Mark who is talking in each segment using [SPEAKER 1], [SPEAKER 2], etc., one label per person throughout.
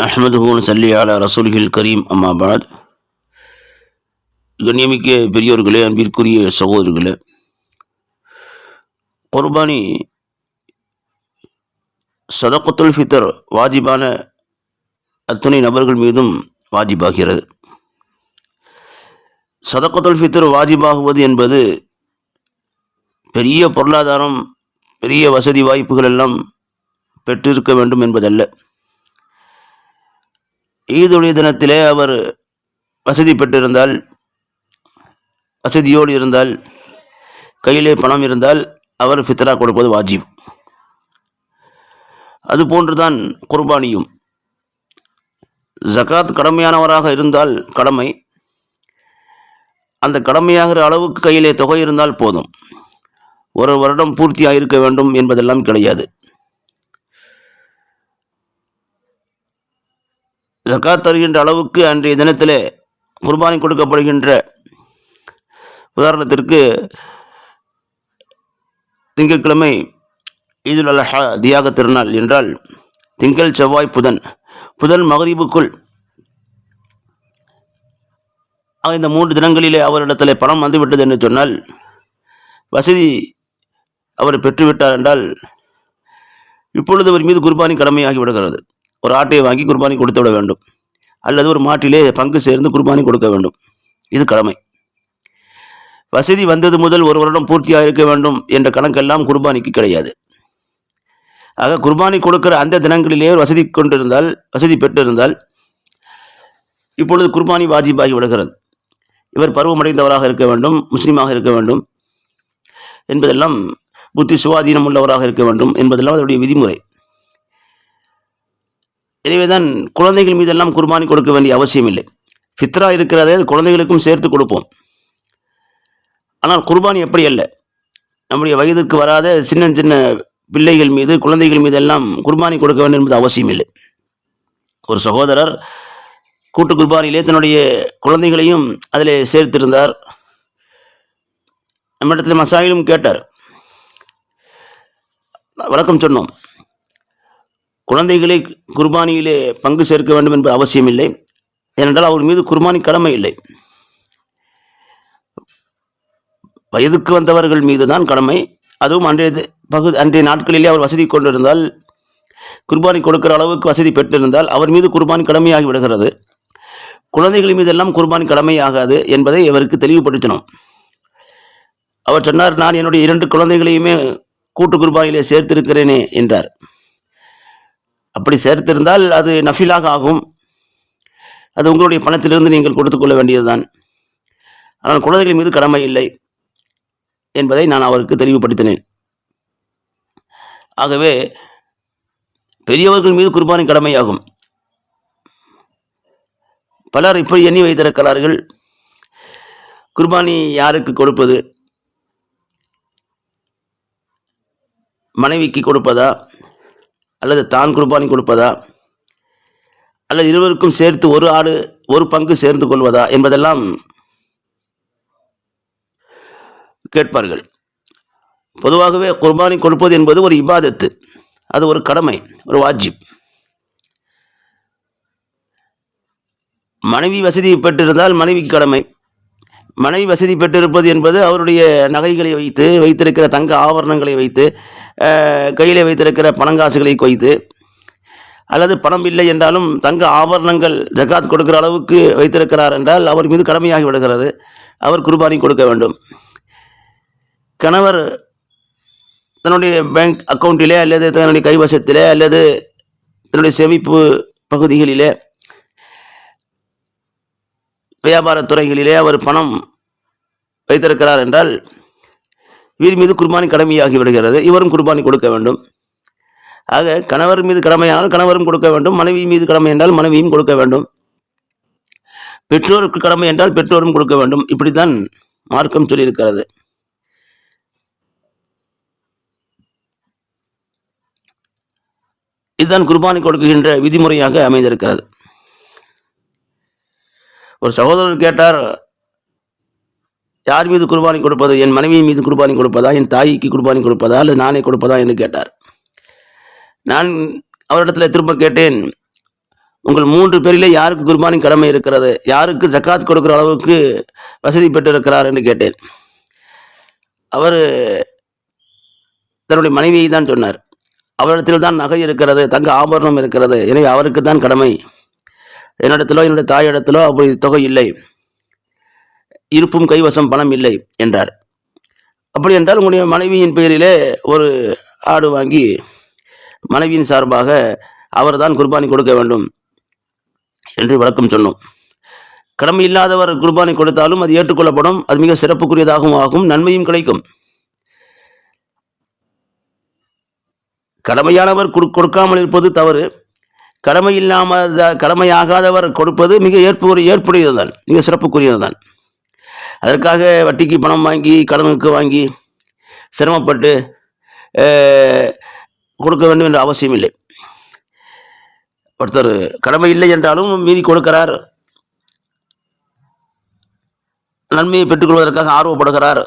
[SPEAKER 1] நஹமது சல்லி அலா ரசூல்ஹில் கரீம். அம்மாபாத் கண்ணியமிக்க பெரியோர்களே அன்பிற்குரிய சகோதரர்களே குர்பானி சதகத்துல் ஃபித்தர் வாஜிபான அத்துணை நபர்கள் மீதும் வாஜிபாகிறது. சதகத்துல் ஃபித்தர் வாஜிபாகுவது என்பது பெரிய பொருளாதாரம் பெரிய வசதி வாய்ப்புகள் எல்லாம் பெற்றிருக்க வேண்டும் என்பதல்ல. ஈதுடைய தினத்திலே அவர் வசதி பெற்றிருந்தால் வசதியோடு இருந்தால் கையிலே பணம் இருந்தால் அவர் ஃபித்ரா கொடுப்பது வாஜிப். அதுபோன்றுதான் குர்பானியும். ஜகாத் கடமையானவராக இருந்தால் கடமை. அந்த கடமையாகிற அளவுக்கு கையிலே தொகை இருந்தால் போதும். ஒரு வருடம் பூர்த்தியாக இருக்க வேண்டும் என்பதெல்லாம் கிடையாது. ஜக்காத் தருகின்ற அளவுக்கு அன்றைய தினத்திலே குர்பானி கொடுக்கப்படுகின்ற உதாரணத்திற்கு திங்கட்கிழமை ஈதுல் அலஹா தியாக திருநாள் என்றால் திங்கள் செவ்வாய் புதன். புதன் மகரீபுக்குள் ஆக இந்த மூன்று தினங்களிலே அவரிடத்தில் பணம் வந்துவிட்டது என்று சொன்னால் வசதி அவர் பெற்றுவிட்டார் என்றால் இப்பொழுது அவர் மீது குர்பானி கடமையாகி விடுகிறது. ஒரு ஆட்டையை வாங்கி குர்பானி கொடுத்து விட வேண்டும். அல்லது ஒரு மாட்டிலே பங்கு சேர்ந்து குர்பானி கொடுக்க வேண்டும். இது கடமை. வசதி வந்தது முதல் ஒரு வருடம் பூர்த்தியாக இருக்க வேண்டும் என்ற கணக்கெல்லாம் குர்பானிக்கு கிடையாது. ஆக குர்பானி கொடுக்கிற அந்த தினங்களிலே வசதி கொண்டிருந்தால் வசதி பெற்றிருந்தால் இப்பொழுது குர்பானி வாஜிபாகி விடுகிறது. இவர் பருவமடைந்தவராக இருக்க வேண்டும் முஸ்லீமாக இருக்க வேண்டும் என்பதெல்லாம் புத்தி சுவாதீனம் உள்ளவராக இருக்க வேண்டும் என்பதெல்லாம் அதனுடைய விதிமுறை. எனவேதான் குழந்தைகள் மீதெல்லாம் குர்பானி கொடுக்க வேண்டிய அவசியம் இல்லை ஃபித்ரா இருக்கிறதே அது குழந்தைகளுக்கும் சேர்த்து கொடுப்போம். ஆனால் குர்பானி எப்படி அல்ல. நம்முடைய வயதுக்கு வராத சின்ன சின்ன பிள்ளைகள் மீது குழந்தைகள் மீது எல்லாம் குர்பானி கொடுக்க வேண்டும் என்பது அவசியம் இல்லை ஒரு சகோதரர் கூட்டு குர்பானியிலே தன்னுடைய குழந்தைகளையும் அதில் சேர்த்திருந்தார். நம்மிடத்தில் மசாயிலும் கேட்டார். வழக்கம் சொன்னோம். குழந்தைகளை குர்பானியிலே பங்கு சேர்க்க வேண்டும் என்பது அவசியம் இல்லை ஏனென்றால் அவர் மீது குர்பானி கடமை இல்லை. வயதுக்கு வந்தவர்கள் மீது தான் கடமை. அதுவும் அன்றைய பகு அன்றைய நாட்களிலே அவர் வசதி கொண்டிருந்தால் குர்பானி கொடுக்கிற அளவுக்கு வசதி பெற்றிருந்தால் அவர் மீது குர்பானி கடமையாகி விடுகிறது. குழந்தைகள் மீதெல்லாம் குர்பானி கடமையாகாது என்பதை இவருக்கு தெளிவுபடுத்தினோம் அவர் சொன்னார் நான் என்னுடைய இரண்டு குழந்தைகளையுமே கூட்டு குர்பானியிலே சேர்த்திருக்கிறேனே என்றார். அப்படி சேர்த்திருந்தால் அது நஃபிலாக ஆகும். அது உங்களுடைய பணத்திலிருந்து நீங்கள் கொடுத்துக்கொள்ள வேண்டியதுதான். ஆனால் குழந்தைகள் மீது கடமை இல்லை என்பதை நான் அவருக்கு தெளிவுபடுத்தினேன். ஆகவே பெரியவர்கள் மீது குர்பானி கடமையாகும். பலர் இப்படி எண்ணி வைத்திருக்கிறார்கள். குர்பானி யாருக்கு கொடுப்பது? மனைவிக்கு கொடுப்பதா? அல்லது தான் குர்பானி கொடுப்பதா? அல்லது இருவருக்கும் சேர்த்து ஒரு ஆடு ஒரு பங்கு சேர்ந்து கொள்வதா? என்பதெல்லாம் கேட்பார்கள். பொதுவாகவே குர்பானி கொடுப்பது என்பது ஒரு இபாதத்து. அது ஒரு கடமை ஒரு வாஜிப். மனைவி வசதி பெற்றிருந்தால் மனைவிக்கு கடமை. மனைவி வசதி பெற்றிருப்பது என்பது அவருடைய நகைகளை வைத்து வைத்திருக்கிற தங்க ஆபரணங்களை வைத்து கையிலே வைத்திருக்கிற பணங்காசுகளை கொய்த்து அல்லது பணம் இல்லை என்றாலும் தங்க ஆபரணங்கள் ஜக்காத் கொடுக்கிற அளவுக்கு வைத்திருக்கிறார் என்றால் அவர் மீது கடமையாகி விடுகிறது. அவர் குர்பானி கொடுக்க வேண்டும். கணவர் தன்னுடைய பேங்க் அக்கௌண்ட்டிலே அல்லது தன்னுடைய கைவசத்திலே அல்லது தன்னுடைய சேமிப்பு பகுதிகளிலே வியாபாரத் துறைகளிலே அவர் பணம் வைத்திருக்கிறார் என்றால் வீர் மீது குர்பானி கடமையாகி விடுகிறது. இவரும் குர்பானி கொடுக்க வேண்டும். ஆக கணவர் மீது கடமையானால் கணவரும் கொடுக்க வேண்டும். மனைவி மீது கடமை என்றால் மனைவியும் கொடுக்க வேண்டும். பெற்றோருக்கு கடமை என்றால் பெற்றோரும் கொடுக்க வேண்டும். இப்படித்தான் மார்க்கம் சொல்லியிருக்கிறது. இதுதான் குர்பானி கொடுக்கின்ற விதிமுறையாக அமைந்திருக்கிறது. ஒரு சகோதரர் கேட்டார் யார் மீது குர்பானி கொடுப்பது? என் மனைவி மீது குர்பானி கொடுப்பதா? என் தாய்க்கு குர்பானி கொடுப்பதா? அல்லது நானே கொடுப்பதா? என்று கேட்டார். நான் அவரிடத்தில் திரும்ப கேட்டேன் உங்கள் மூன்று பேரிலே யாருக்கு குர்பானி கடமை இருக்கிறது? யாருக்கு ஜக்காத் கொடுக்குற அளவுக்கு வசதி பெற்றிருக்கிறார்? என்று கேட்டேன். அவர் தன்னுடைய மனைவியை தான் சொன்னார். அவரிடத்தில் தான் நகை இருக்கிறது தங்க ஆபரணம் இருக்கிறது. எனவே அவருக்கு தான் கடமை. என்னிடத்திலோ என்னுடைய தாயிடத்திலோ அப்படி தொகை இல்லை. இருப்பும் கைவசம் பணம் இல்லை என்றார். அப்படி என்றால் உங்களுடைய மனைவியின் பெயரிலே ஒரு ஆடு வாங்கி மனைவியின் சார்பாக அவர்தான் குர்பானி கொடுக்க வேண்டும் என்று விளக்கம் சொன்னோம். கடமை இல்லாதவர் குர்பானி கொடுத்தாலும் அது ஏற்றுக்கொள்ளப்படும். அது மிக சிறப்புக்குரியதாகவும் ஆகும். நன்மையும் கிடைக்கும். கடமையானவர் கொடுக்காமல் இருப்பது தவறு. கடமை இல்லாமல் கடமையாகாதவர் கொடுப்பது மிக ஏற்பு ஏற்புடையதுதான். மிக சிறப்புக்குரியதுதான். அதற்காக வட்டிக்கு பணம் வாங்கி கடனுக்கு வாங்கி சிரமப்பட்டு கொடுக்க வேண்டும் என்ற அவசியம் இல்லை. ஒருத்தர் கடமை இல்லை என்றாலும் மீறி கொடுக்கிறார். நன்மையை பெற்றுக்கொள்வதற்காக ஆர்வப்படுகிறார்.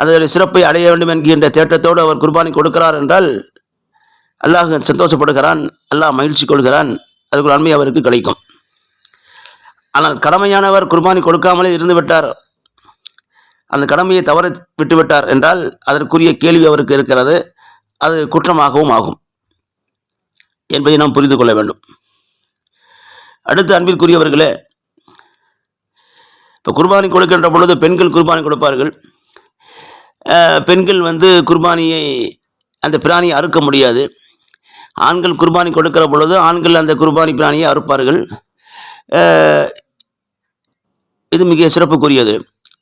[SPEAKER 1] அதனுடைய சிறப்பை அடைய வேண்டும் என்கின்ற தேட்டத்தோடு அவர் குர்பானி கொடுக்கிறார் என்றால் அல்லாஹ் சந்தோஷப்படுகிறான் அல்லாஹ் மகிழ்ச்சி கொள்கிறான். அதுக்கு ஒரு நன்மை அவருக்கு கிடைக்கும். ஆனால் கடமையானவர் குர்பானி கொடுக்காமலே இருந்துவிட்டார் அந்த கடமையை தவற விட்டுவிட்டார் என்றால் அதற்குரிய கேள்வி அவருக்கு இருக்கிறது. அது குற்றமாகவும் ஆகும் என்பதை நாம் புரிந்து கொள்ள வேண்டும். அடுத்து அன்பிற்குரியவர்களே இப்போ குர்பானி கொடுக்கின்ற பொழுது பெண்கள் குர்பானி கொடுப்பார்கள். பெண்கள் வந்து குர்பானியை அந்த பிராணியை அறுக்க முடியாது. ஆண்கள் குர்பானி கொடுக்கிற பொழுது ஆண்கள் அந்த குர்பானி பிராணியை அறுப்பார்கள். இது மிக சிறப்புக்குரியது.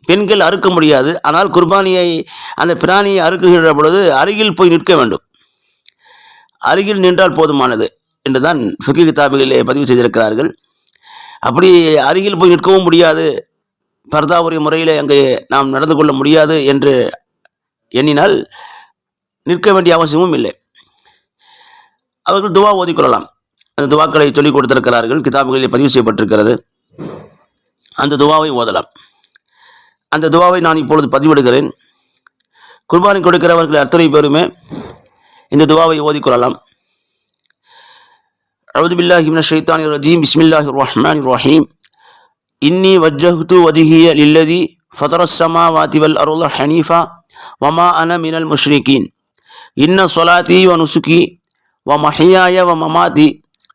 [SPEAKER 1] பெண்கள் அறுக்க முடியாது. ஆனால் குர்பானியை அந்த பிராணியை அறுக்குகின்ற பொழுது அருகில் போய் நிற்க வேண்டும். அருகில் நின்றால் போதுமானது என்றுதான் ஃபிகி கிதாபுகளிலே பதிவு செய்திருக்கிறார்கள். அப்படி அருகில் போய் நிற்கவும் முடியாது. பர்தாவுரிய முறையில் அங்கே நாம் நடந்து கொள்ள முடியாது என்று எண்ணினால் நிற்க வேண்டிய அவசியமும் இல்லை. அவர்கள் துவா ஓதிக்கொள்ளலாம் அந்த துவாக்களை சொல்லிக் கொடுத்திருக்கிறார்கள். கிதாபுகளில் பதிவு செய்யப்பட்டிருக்கிறது. அந்த துவாவை ஓதலாம். அந்த துவாவை நான் இப்பொழுது பதிவிடுகிறேன். குர்பானி கொடுக்கிறவர்கள் அத்துறை பெருமே இந்த துவாவை ஓதிக்கொள்ளலாம் அவது பில்லாஹிம் ஷைத்தான் ரஜீம். பிஸ்மில்லாஹி ரஹ்மான் ரஹீம். இன்னி வஜ்ஜஹ்து வதிஹிய லில்லதி ஃபதரஸ்ஸமா வாதிவல் அருள் ஹனீஃபா வமா அன மினல் முஷ்ரிகீன். இன்ன சொலாத்தி வ நுசுக்கி வ மஹியாய வ மமாதி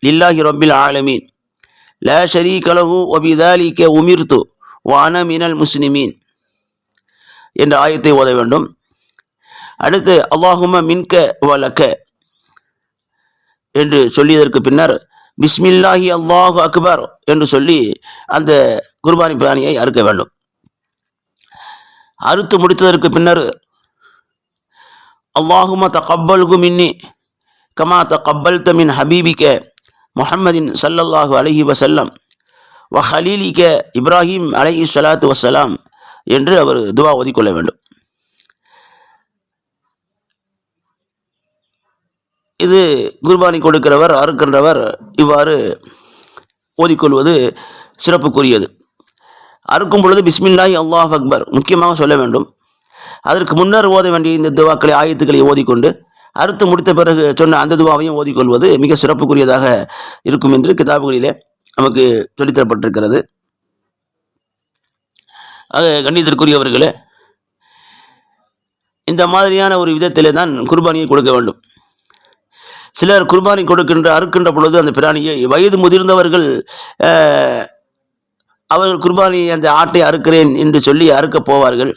[SPEAKER 1] லில்லாஹி ரபில் ஆலமீன். லா ஷரீக் அலஹு ஒபிதாலிகே உமிர்த்து வான மினல் முஸ்லிமீன் என்ற ஆயத்தை ஓத வேண்டும். அடுத்து அல்லாஹும மின்க வலக்க என்று சொல்லியதற்கு பின்னர் பிஸ்மில்லாஹி அல்லாஹு அக்பர் என்று சொல்லி அந்த குர்பானி பிராணியை அறுக்க வேண்டும். அறுத்து முடித்ததற்கு பின்னர் அல்லாஹும தகப்பல்கு மின்னி கமா தகப்பல் தமின் ஹபீபிக்க முஹம்மதின் சல்லல்லாஹு அலஹி வசல்லம் வ ஹலீலிக இப்ராஹிம் அலஹி சலாத்து வசலாம் என்று அவர் துவா ஓதிக்கொள்ள வேண்டும். இது குர்பானி கொடுக்கிறவர் அறுக்கின்றவர் இவ்வாறு ஓதிக்கொள்வது சிறப்புக்குரியது. அறுக்கும் பொழுது பிஸ்மில்லாஹி அல்லாஹ் அக்பர் முக்கியமாக சொல்ல வேண்டும். அதற்கு முன்னர் ஓத வேண்டிய இந்த துவாக்களை ஆயத்துக்களை ஓதிக்கொண்டு அறுத்து முடித்த பிறகு சொன்ன அந்த துவாவையும் ஓதிக்கொள்வது மிக சிறப்புக்குரியதாக இருக்கும் என்று கிதாபுகளிலே நமக்கு சொல்லித்தரப்பட்டிருக்கிறது. ஆக கண்ணியத்திற்குரியவர்களே இந்த மாதிரியான ஒரு விதத்திலே தான் குர்பானியை கொடுக்க வேண்டும். சிலர் குர்பானி கொடுக்கின்ற அறுக்கின்ற பொழுது அந்த பிராணியை வயது முதிர்ந்தவர்கள் அவர்கள் குர்பானி அந்த ஆட்டை அறுக்கிறேன் என்று சொல்லி அறுக்கப் போவார்கள்.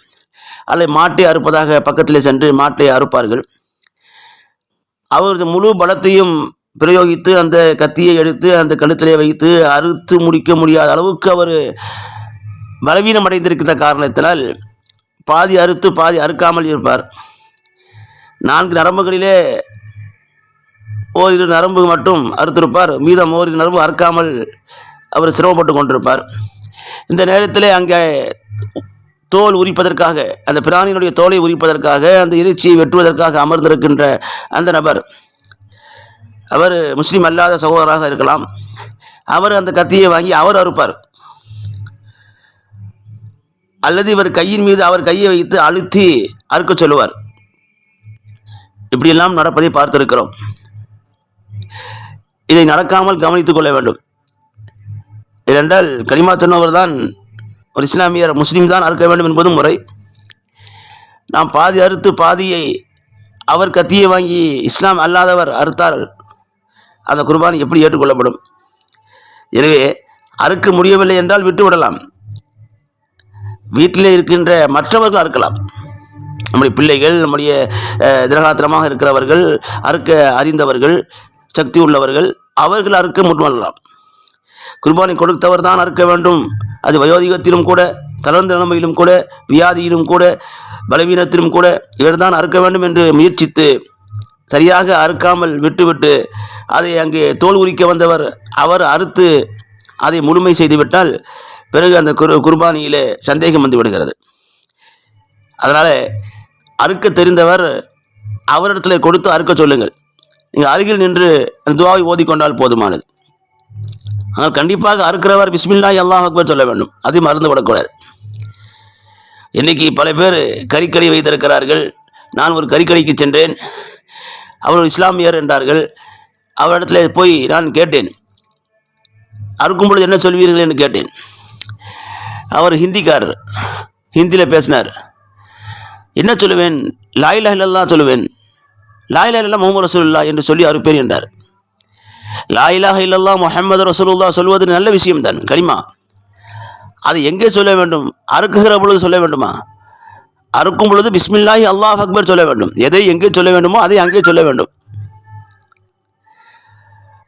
[SPEAKER 1] அல்லது மாட்டை அறுப்பதாக பக்கத்திலே சென்று மாட்டை அறுப்பார்கள். அவரது முழு பலத்தையும் பிரயோகித்து அந்த கத்தியை எடுத்து அந்த கழுத்திலே வைத்து அறுத்து முடிக்க முடியாத அளவுக்கு அவர் பலவீனம் அடைந்திருக்கிற காரணத்தினால் பாதி அறுத்து பாதி அறுக்காமல் இருப்பார். நான்கு நரம்புகளிலே ஓரிரு நரம்பு மட்டும் அறுத்திருப்பார். மீதம் ஓரிரு நரம்பு அறுக்காமல் அவர் சிரமப்பட்டு கொண்டிருப்பார். இந்த நேரத்தில் அங்கே தோல் உரிப்பதற்காக அந்த பிராணியினுடைய தோலை உரிப்பதற்காக அந்த இறைச்சியை வெட்டுவதற்காக அமர்ந்திருக்கின்ற அந்த நபர் அவர் முஸ்லீம் அல்லாத சகோதரராக இருக்கலாம். அவர் அந்த கத்தியை வாங்கி அவர் அறுப்பார். அல்லது இவர் கையின் மீது அவர் கையை வைத்து அழுத்தி அறுக்கச் சொல்லுவார். இப்படியெல்லாம் நடப்பதை பார்த்திருக்கிறோம். இதை நடக்காமல் கவனித்துக் கொள்ள வேண்டும். ஏனென்றால் கனிமா சொன்னவர் தான் ஒரு இஸ்லாமியர் முஸ்லீம் தான் அறுக்க வேண்டும் என்பதும் முறை. நாம் பாதி அறுத்து பாதியை அவர் கத்தியை வாங்கி இஸ்லாம் அல்லாதவர் அறுத்தால் அந்த குர்பானி எப்படி ஏற்றுக்கொள்ளப்படும்? எனவே அறுக்க முடியவில்லை என்றால் விட்டு விடலாம். வீட்டிலே இருக்கின்ற மற்றவர்கள் அறுக்கலாம். நம்முடைய பிள்ளைகள் நம்முடைய திரகாத்திரமாக இருக்கிறவர்கள் அறுக்க அறிந்தவர்கள் சக்தி உள்ளவர்கள் அவர்கள் அறுக்க முன்வரலாம் குர்பானி கொடுத்தவர் தான் அறுக்க வேண்டும். அது வயோதிகத்திலும் கூட தளர்ந்த நிலைமையிலும் கூட வியாதியிலும் கூட பலவீனத்திலும் கூட இவர்தான் அறுக்க வேண்டும் என்று முயற்சித்து சரியாக அறுக்காமல் விட்டுவிட்டு அதை அங்கே தோல் உரிக்க வந்தவர் அவர் அறுத்து அதை முழுமை செய்துவிட்டால் பிறகு அந்த குர் குர்பானியிலே சந்தேகம் வந்து விடுகிறது. அதனால் அறுக்க தெரிந்தவர் அவரிடத்தில் கொடுத்து அறுக்க சொல்லுங்கள். நீங்கள் அருகில் நின்று அந்த துவாவை ஓதிக்கொண்டால் போதுமானது. ஆனால் கண்டிப்பாக அறுக்கிறவர் பிஸ்மில்லா எல்லாம் அக்பர் சொல்ல வேண்டும். அது மறந்து விடக்கூடாது இன்றைக்கி பல பேர் கறிக்கடை வைத்திருக்கிறார்கள். நான் ஒரு கறிக்கடைக்கு சென்றேன். அவர் இஸ்லாமியர் என்றார்கள். அவரிடத்துல போய் நான் கேட்டேன். அறுக்கும் பொழுது என்ன சொல்வீர்கள் என்று கேட்டேன். அவர் ஹிந்திக்காரர். ஹிந்தியில் பேசினார். என்ன சொல்லுவேன்? லாயிலா இல்லல்லா சொல்லுவேன். லாயிலா இல்லல்லா முகமது ரசூல்லா என்று சொல்லி அறுப்பேன் என்றார். லா இலாஹ இல்லல்லா முஹம்மது ரசூலுல்லா சொல்வது நல்ல விஷயம்தான். கனிமா. அது எங்கே சொல்ல வேண்டும்? அறுக்குகிற பொழுது சொல்ல வேண்டுமா? அறுக்கும் பொழுது பிஸ்மில்லாஹி அல்லாஹ் அக்பர் சொல்ல வேண்டும். எதை எங்கே சொல்ல வேண்டுமோ அதை அங்கே சொல்ல வேண்டும்.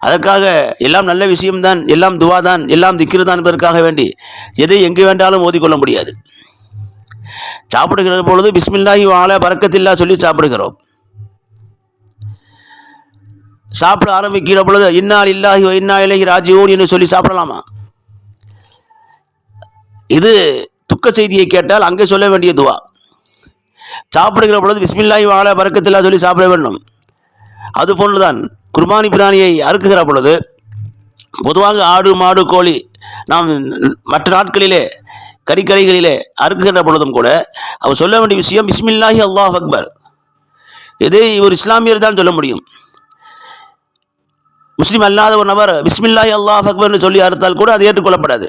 [SPEAKER 1] அதற்காக எல்லாம் நல்ல விஷயம்தான் எல்லாம் துவா தான் எல்லாம் திக்ரு தான் என்பதற்காக வேண்டி எதை எங்கே வேண்டாலும் ஓதிக்கொள்ள முடியாது. சாப்பிடுகிற பொழுது பிஸ்மில்லாஹி வாழ பறக்கத்தில்லா சொல்லி சாப்பிடுகிறோம். சாப்பிட ஆரம்பிக்கிற பொழுது இன்னால் இல்லாஹி இன்னா இலகி ராஜீவோன் என்று சொல்லி சாப்பிடலாமா? இது துக்க செய்தியை கேட்டால் அங்கே சொல்ல வேண்டிய துவா. சாப்பிடுகிற பொழுது பிஸ்மில்லாஹி வாழ பறக்கத்தில்லா சொல்லி சாப்பிட வேண்டும். அதுபோன்றுதான் குர்பானி பிராணியை அறுக்குகிற பொழுது பொதுவாக ஆடு மாடு கோழி நாம் மற்ற நாட்களிலே கறிக்கறிகளிலே அறுக்குகிற பொழுதும் கூட அவர் சொல்ல வேண்டிய விஷயம் பிஸ்மில்லாஹி அல்லாஹ் அக்பர். இதை ஒரு இஸ்லாமியர் தான் சொல்ல முடியும். முஸ்லீம் அல்லாத ஒரு நபர் பிஸ்மில்லாய் அல்லாஹ் அக்பர்னு சொல்லி அறுத்தால் கூட அது ஏற்றுக்கொள்ளப்படாது.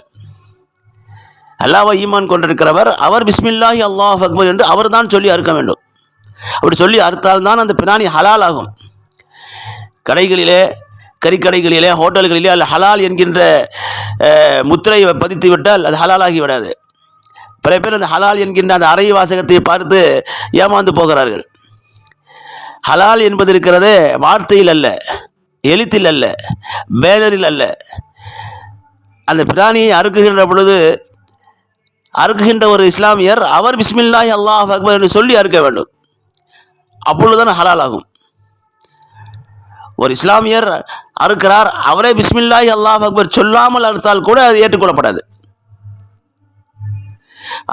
[SPEAKER 1] அல்லாவை ஈமான் கொண்டிருக்கிறவர் அவர் பிஸ்மில்லாஹி அல்லாஹ் அக்பர் என்று அவர் தான் சொல்லி அறுக்க வேண்டும். அப்படி சொல்லி அறுத்தால் தான் அந்த பிராணி ஹலால் ஆகும். கடைகளிலே கறிக்கடைகளிலே ஹோட்டல்களிலே அல்ல ஹலால் என்கின்ற முத்திரையை பதித்து விட்டால் அது ஹலாலாகி விடாது. பல பேர் அந்த ஹலால் என்கின்ற அந்த அறை வாசகத்தை பார்த்து ஏமாந்து போகிறார்கள். ஹலால் என்பது இருக்கிறது வார்த்தையில் அல்ல. எழுத்தில் அல்ல பேனரில் அல்ல அந்த பிராணியை அறுக்குகின்ற பொழுது அறுக்குகின்ற ஒரு இஸ்லாமியர் அவர் பிஸ்மில்லாஹி அல்லாஹ் அக்பர் என்று சொல்லி அறுக்க வேண்டும். அப்பொழுதுதான் ஹலால் ஆகும். ஒரு இஸ்லாமியர் அறுக்கிறார் அவரே பிஸ்மில்லாஹி அல்லாஹ் அக்பர் சொல்லாமல் அறுத்தால் கூட அது ஏற்றுக்கொள்ளப்படாது.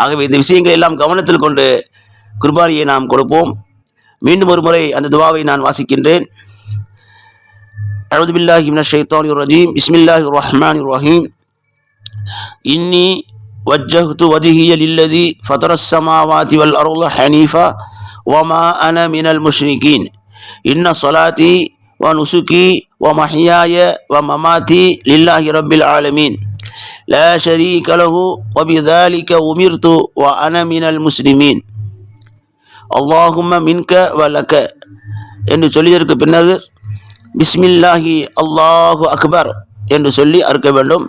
[SPEAKER 1] ஆகவே இந்த விஷயங்களை எல்லாம் கவனத்தில் கொண்டு குர்பானியை நாம் கொடுப்போம். மீண்டும் ஒரு முறை அந்த துவாவை நான் வாசிக்கின்றேன். أعوذ بالله من الشيطان الرجيم بسم الله الرحمن الرحيم إني وجهت وجهي للذي فطر السماوات والأرض حنيفا وما أنا من المشركين إن صلاتي ونسكي ومحياي ومماتي لله رب العالمين لا شريك له وبذلك أمرت وأنا من المسلمين اللهم منك ولك என்று சொல்லியதற்கு பின்னர் பிஸ்மில்லாஹி அல்லாஹு அக்பர் என்று சொல்லி அறுக்க வேண்டும்.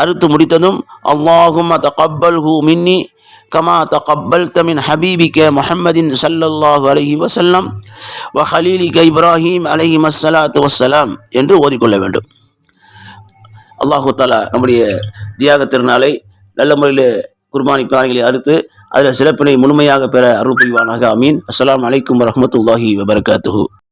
[SPEAKER 1] அறுத்து முடித்ததும் அல்லாஹும்ம தகப்பல்ஹு மின்னி கமா தகப்பல் மின் ஹபீபிக முஹம்மதின் சல்லல்லாஹு அலஹி வஸல்லம் வ ஹலீலிக இப்ராஹிம் அலஹி மஸ்ஸலாத்து வஸ்ஸலாம் என்று ஓதிக்கொள்ள வேண்டும். அல்லாஹு தாலா நம்முடைய தியாக திருநாளை நல்ல முறையில் குர்பானி பிராணிகளை அறுத்து அதில் சிறப்பினை முழுமையாக பெற அருள் புரிவானாக. அமீன் அஸ்லாம் அலைக்கும் வரமத்துல்லாஹி வபரகாத்துஹு.